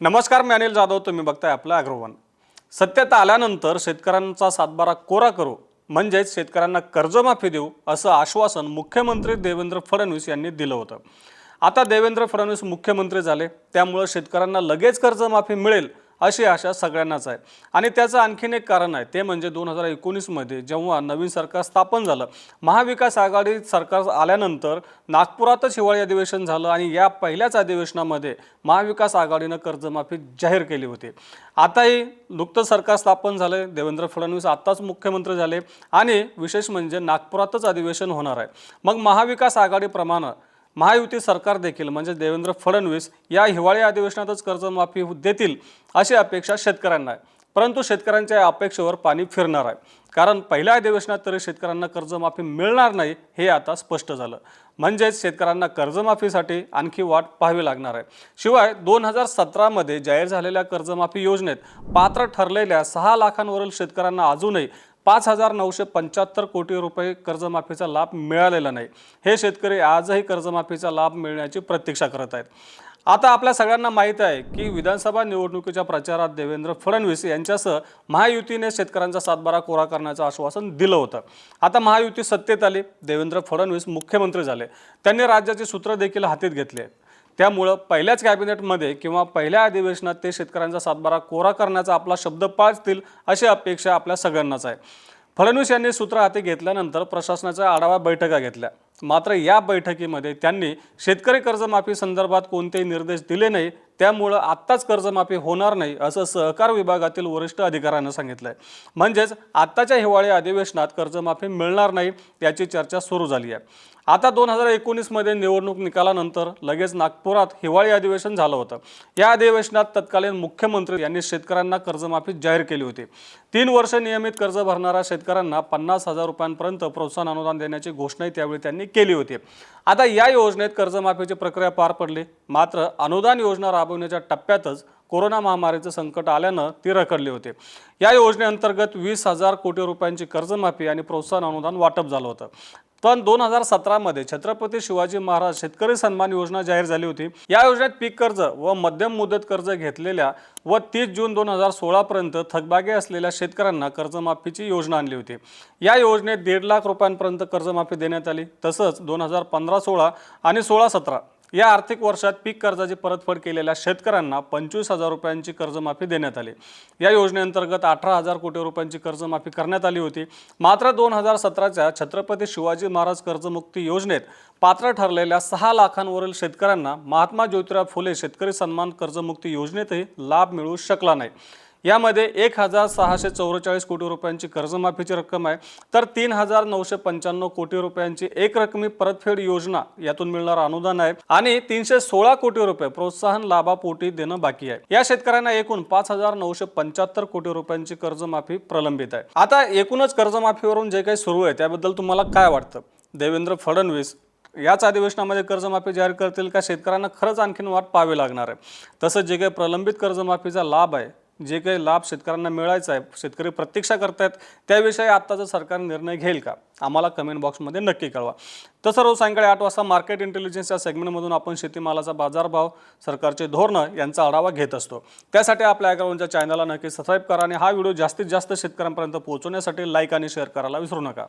नमस्कार मी अनिल जाधव. तुम्ही बघताय आपलं अग्रवन. सत्तेत आल्यानंतर शेतकऱ्यांचा सातबारा कोरा करू म्हणजेच शेतकऱ्यांना कर्जमाफी देऊ असं आश्वासन मुख्यमंत्री देवेंद्र फडणवीस यांनी दिलं होतं. आता देवेंद्र फडणवीस मुख्यमंत्री झाले त्यामुळं शेतकऱ्यांना लगेच कर्जमाफी मिळेल अशी आशा सगळ्यांनाच आहे. आणि त्याचं आणखीन एक कारण आहे. ते म्हणजे दोन हजार एकोणीसमध्ये जेव्हा नवीन सरकार स्थापन झालं महाविकास आघाडी सरकार आल्यानंतर नागपुरातच हिवाळी अधिवेशन झालं आणि या पहिल्याच अधिवेशनामध्ये महाविकास आघाडीनं कर्जमाफी जाहीर केली होती. आताही नुकतंच सरकार स्थापन झालं देवेंद्र फडणवीस आत्ताच मुख्यमंत्री झाले आणि विशेष म्हणजे नागपुरातच अधिवेशन होणार आहे. मग महाविकास आघाडीप्रमाणे महायुती सरकार देखील म्हणजे देवेंद्र फडणवीस या हिवाळी अधिवेशनातच कर्जमाफी देतील अशी अपेक्षा शेतकऱ्यांना आहे. परंतु शेतकऱ्यांच्या या अपेक्षेवर पाणी फिरणार आहे. कारण पहिल्या अधिवेशनात तरी शेतकऱ्यांना कर्जमाफी मिळणार नाही हे आता स्पष्ट झालं. म्हणजेच शेतकऱ्यांना कर्जमाफीसाठी आणखी वाट पाहावी लागणार आहे. शिवाय दोन हजार सतरामध्ये जाहीर झालेल्या कर्जमाफी योजनेत पात्र ठरलेल्या सहा लाखांवरील शेतकऱ्यांना अजूनही पाच हजार नऊशे पंच्याहत्तर कोटी रुपये कर्जमाफीचा लाभ मिळालेला नाही. हे शेतकरी आजही कर्जमाफीचा लाभ मिळण्याची प्रतीक्षा करत आहेत. आता आपल्या सगळ्यांना माहीत आहे की विधानसभा निवडणुकीच्या प्रचारात देवेंद्र फडणवीस यांच्यासह महायुतीने शेतकऱ्यांचा सातबारा कोरा करण्याचं आश्वासन दिलं होतं. आता महायुती सत्तेत आली. देवेंद्र फडणवीस मुख्यमंत्री झाले. त्यांनी राज्याचे सूत्र देखील हातीत घेतले. आहेत त्यामुळं पहिल्याच कॅबिनेटमध्ये किंवा पहिल्या अधिवेशनात ते शेतकऱ्यांचा सातबारा कोरा करण्याचा आपला शब्द पाळतील अशी अपेक्षा आपल्या सगळ्यांनाच आहे. फडणवीस यांनी सूत्र हाती घेतल्यानंतर प्रशासनाच्या आढावा बैठका घेतल्या. मात्र या बैठकीमध्ये त्यांनी शेतकरी कर्जमाफी संदर्भात कोणतेही निर्देश दिले नाही त्यामुळं आत्ताच कर्जमाफी होणार नाही असं सहकार विभागातील वरिष्ठ अधिकाऱ्यांना सांगितलं आहे म्हणजेच आत्ताच्या हिवाळी अधिवेशनात कर्जमाफी मिळणार नाही याची चर्चा सुरू झाली आहे. आता दोन हजार एकोणीसमध्ये निवडणूक निकालानंतर लगेच नागपुरात हिवाळी अधिवेशन झालं होतं. या अधिवेशनात तत्कालीन मुख्यमंत्री यांनी शेतकऱ्यांना कर्जमाफी जाहीर केली होती. तीन वर्ष नियमित कर्ज भरणाऱ्या शेतकऱ्यांना पन्नास हजार रुपयांपर्यंत प्रोत्साहन अनुदान देण्याची घोषणाही त्यावेळी त्यांनी केली होती. आता या योजनेत कर्जमाफीची प्रक्रिया पार पडली. मात्र अनुदान योजना राबवण्याच्या टप्प्यातच कोरोना महामारीचं संकट आल्यानं ती रखडली होती. या योजनेअंतर्गत वीस हजार कोटी रुपयांची कर्जमाफी आणि प्रोत्साहन अनुदान वाटप झालं होतं. पण दोन हजार सतरामध्ये छत्रपती शिवाजी महाराज शेतकरी सन्मान योजना जाहीर झाली होती. या योजनेत पीक कर्ज व मध्यम मुदत कर्ज घेतलेल्या व तीस जून दोन हजार सोळापर्यंत थकबागे असलेल्या शेतकऱ्यांना कर्जमाफीची योजना आणली होती. या योजनेत दीड लाख रुपयांपर्यंत कर्जमाफी देण्यात आली. तसंच दोन हजार पंधरा सोळा आणि सोळा सतरा या आर्थिक वर्षात पीक कर्जाची परतफेड केलेल्या शेतकऱ्यांना पंचवीस हजार रुपयांची कर्जमाफी देण्यात आली. या योजनेअंतर्गत अठरा हजार कोटी रुपयांची कर्जमाफी करण्यात आली होती. मात्र दोन हजार सतराच्या छत्रपती शिवाजी महाराज कर्जमुक्ती योजनेत पात्र ठरलेल्या सहा लाखांवरील शेतकऱ्यांना महात्मा ज्योतिराव फुले शेतकरी सन्मान कर्जमुक्ती योजनेतही लाभ मिळू शकला नाही. यामध्ये एक हजार सहाशे चौवेचाळीस कोटी रुपयांची कर्जमाफीची रक्कम आहे. तर तीन हजार नऊशे पंच्याण्णव कोटी रुपयांची एक रकमी परतफेड योजना यातून मिळणारं अनुदान आहे. आणि तीनशे सोळा कोटी रुपये प्रोत्साहन लाभापोटी देणं बाकी आहे. या शेतकऱ्यांना एकूण पाच हजार नऊशे पंच्याहत्तर कोटी रुपयांची कर्जमाफी प्रलंबित आहे. आता एकूणच कर्जमाफीवरून जे काही सुरू आहे त्याबद्दल तुम्हाला काय वाटतं? देवेंद्र फडणवीस याच अधिवेशनामध्ये कर्जमाफी जाहीर करतील का? शेतकऱ्यांना खरंच आणखीन वाट पाहावी लागणार आहे. तसंच जे काही प्रलंबित कर्जमाफीचा लाभ आहे जे काही लाभ शेतकऱ्यांना मिळायचा आहे शेतकरी प्रतीक्षा करतायत त्याविषयी आत्ताचं सरकार निर्णय घेईल का? आम्हाला कमेंट बॉक्समध्ये नक्की कळवा. तसं रोज सायंकाळी आठ वाजता मार्केट इंटेलिजन्सच्या सेगमेंटमधून आपण शेतीमालाचा बाजारभाव सरकारचे धोरणं यांचा आढावा घेत असतो. त्यासाठी आपल्या अॅग्राऊंडच्या चॅनलला नक्की सबस्क्राईब करा आणि हा व्हिडिओ जास्तीत जास्त शेतकऱ्यांपर्यंत पोहोचवण्यासाठी लाईक आणि शेअर करायला विसरू नका.